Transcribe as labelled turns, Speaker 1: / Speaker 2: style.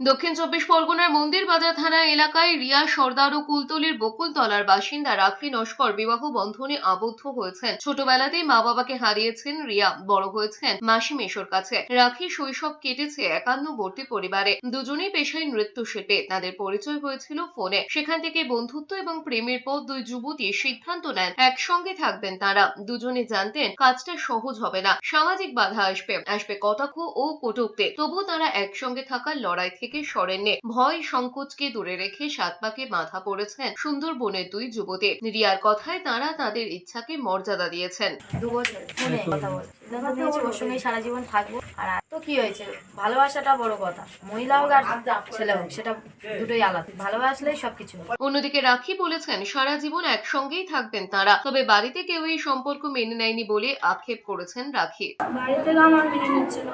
Speaker 1: দক্ষিণ চব্বিশ পরগনার মন্দির বাজার থানা এলাকায় রিয়া সর্দার ও কুলতলির বকুলতলার বাসিন্দা রাখি নস্কর বিবাহ বন্ধনে আবদ্ধ হয়েছেন। ছোটবেলাতেই মা বাবাকে হারিয়েছেন রিয়া, বড় হয়েছেন মাসি মেশোর কাছে। রাখি শৈশব কেটেছে একান্নবর্তী পরিবারে। দুজনেই পেশায় নৃত্য শিল্পে তাদের পরিচয় হয়েছিল ফোনে। সেখান থেকে বন্ধুত্ব এবং প্রেমের পর দুই যুবতী সিদ্ধান্ত নেন। একসঙ্গে থাকবেন তারা। দুজনে জানতেন কাজটা সহজ হবে না। সামাজিক বাধা আসবে। আসবে কটাক্ষ ও কটুক্তি। তবুও তারা একসঙ্গে থাকার লড়াই থেকে সরেননি। ভয় সংকোচকে দূরে রেখে সাত পাকে বাঁধা পড়েছেন সুন্দরবনের দুই যুবতী। রিয়ার কথায় তারা তাদের ইচ্ছাকে মর্যাদা দিয়েছেন।
Speaker 2: দু বছর। ফোনে কথা বলছি। সিদ্ধান্ত নিয়েছি ওর সঙ্গেই সারা জীবন থাকব। আর আর তো কি হয়েছে? ভালোবাসাটা বড় কথা। মহিলা হোক আর ছেলে হোক সেটা দুটোই আলাদা। ভালোবাসলেই সবকিছু
Speaker 1: অন্যদিকে রাখি বলেছেন সারা জীবন একসঙ্গেই থাকবেন তারা। তবে বাড়িতে কেউ এই সম্পর্ক মেনে নেয়নি বলে আক্ষেপ করেছেন রাখি।
Speaker 3: বাড়ি থেকে আমার মেনে নিচ্ছিল